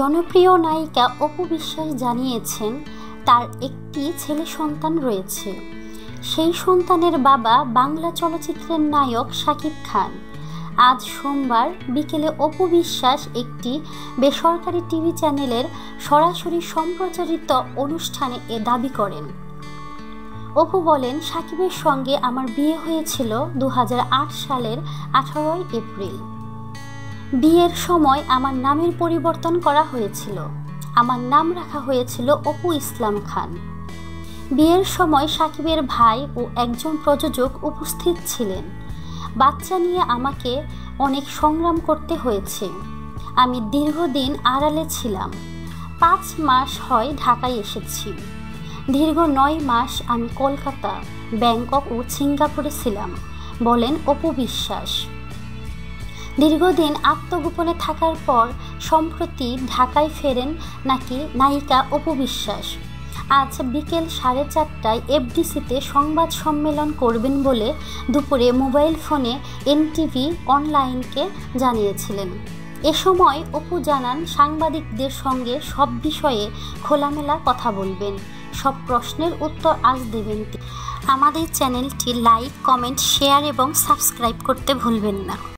জনপ্রিয় নায়িকা অপু বিশ্বাস জানিয়েছেন, তার একটি ছেলে সন্তান রয়েছে। সেই সন্তানের বাবা বাংলা চলচ্চিত্রের নায়ক শাকিব খান। আজ সোমবার বিকেলে অপু বিশ্বাস একটি বেসরকারি টিভি চ্যানেলের সরাসরি সম্প্রচারিত অনুষ্ঠানে এ দাবি করেন। অপু বলেন সাকিবের সঙ্গে আমার বিয়ে হয়েছিল দু হাজার আট সালের আঠারোই এপ্রিল। বিয়ের সময় আমার নামের পরিবর্তন করা হয়েছিল। আমার নাম রাখা হয়েছিল অপু ইসলাম খান। বিয়ের সময় সাকিবের ভাই ও একজন প্রযোজক উপস্থিত ছিলেন। বাচ্চা নিয়ে আমাকে অনেক সংগ্রাম করতে হয়েছে। আমি দীর্ঘদিন আড়ালে ছিলাম। পাঁচ মাস হয় ঢাকায় এসেছি। দীর্ঘ নয় মাস আমি কলকাতা, ব্যাংকক ও সিঙ্গাপুরে ছিলাম, বলেন অপু বিশ্বাস। দীর্ঘদিন আত্মগোপনে থাকার পর সম্প্রতি ঢাকায় ফেরেন নাকি নায়িকা অপু বিশ্বাস। আজ বিকেল সাড়ে চারটায় এফডিসিতে সংবাদ সম্মেলন করবেন বলে দুপুরে মোবাইল ফোনে এনটিভি অনলাইনকে জানিয়েছিলেন। এ সময় অপু জানান, সাংবাদিকদের সঙ্গে সব বিষয়ে খোলামেলা কথা বলবেন। সব প্রশ্নের উত্তর আজ দেবেন আমাদের চ্যানেলটি লাইক, কমেন্ট, শেয়ার এবং সাবস্ক্রাইব করতে ভুলবেন না।